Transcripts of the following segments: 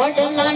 ঘটনা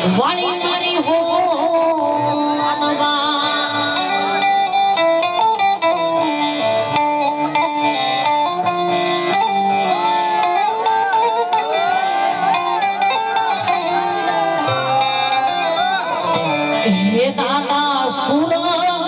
વાળી મારી હોનવા હે દાદા સૂરજ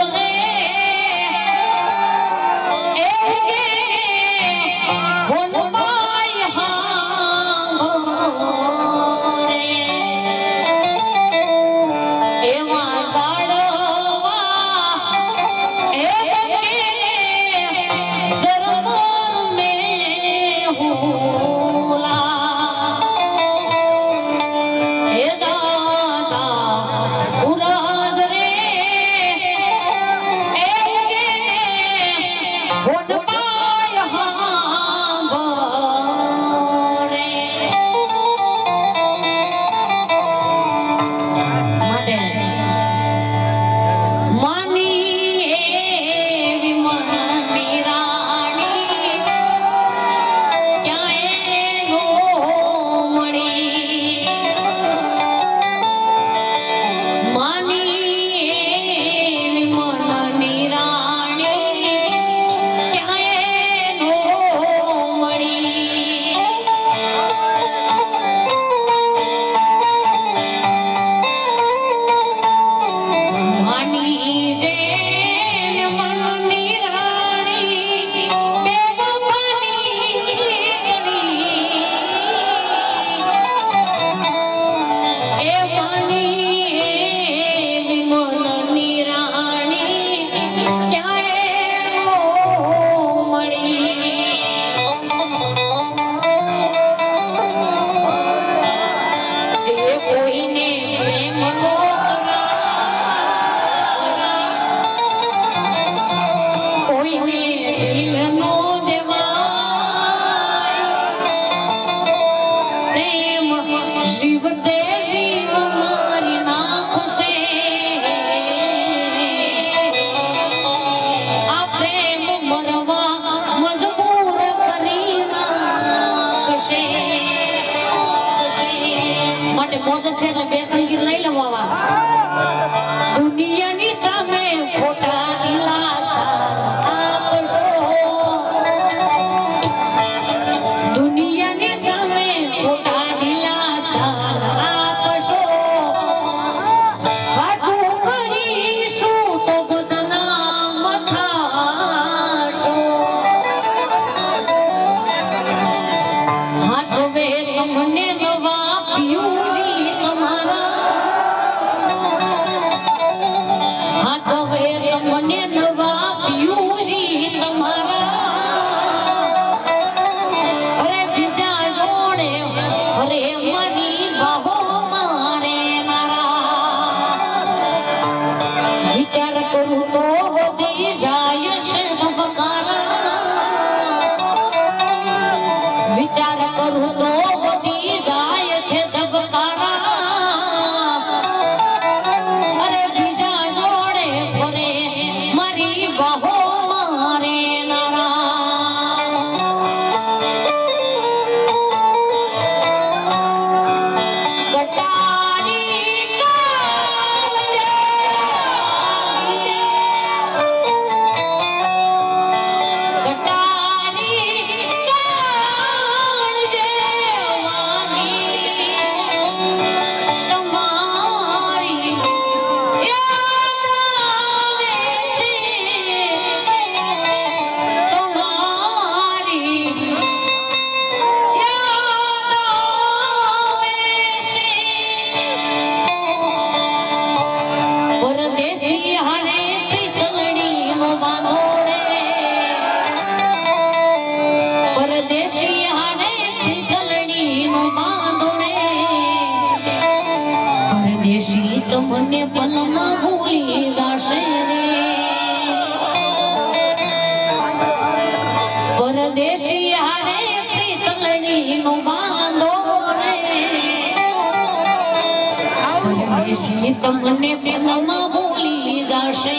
પછી તમને પહેલામાં ભૂલી જશે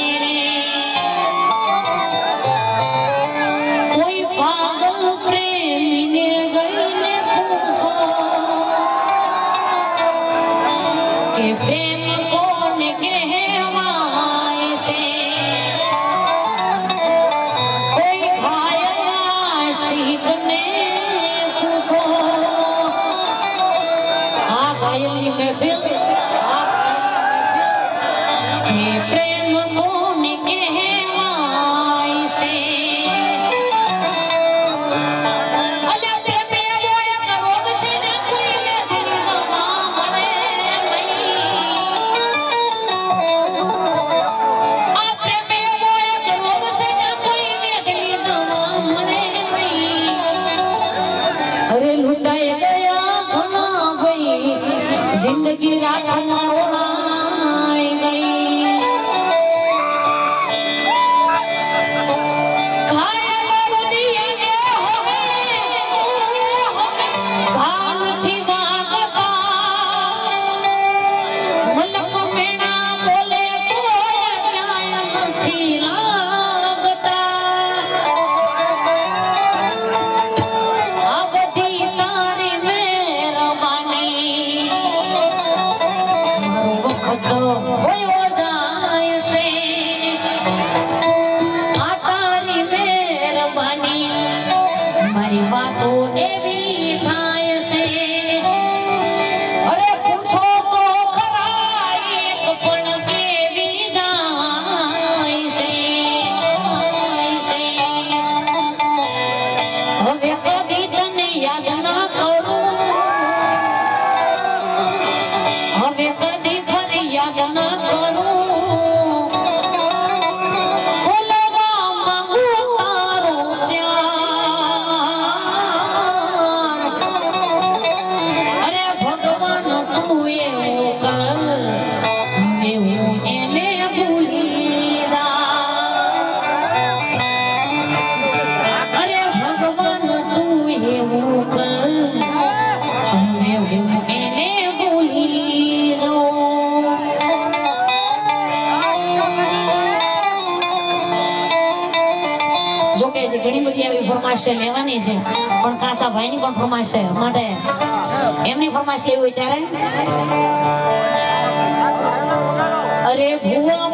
કોઈ પાગલ પ્રેમીને જઈને પૂછો કે પ્રેમ 起来。哎 ફરમાઈશ છે. પણ કાસા ભાઈની પણ ફરમાશ છે. માટે એમની ફરમાશ કેવી હોય ત્યારે? અરે ભૂવા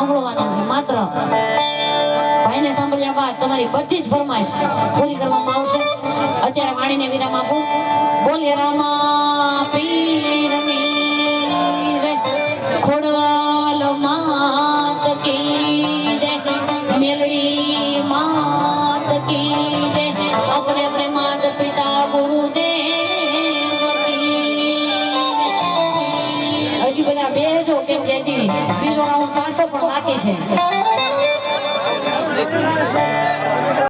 સાંભળવાના માત્ર ભાઈને સાંભળ્યા બાદ તમારી બધી જ ફરમાઈશ પૂરી કરવામાં આવશે અત્યારે વાણીને વિરામ આપો બોલે રામા જય. માત કી જય, મેલડી માત કી જય, અપને અપને માત પિતા por lá, que gente.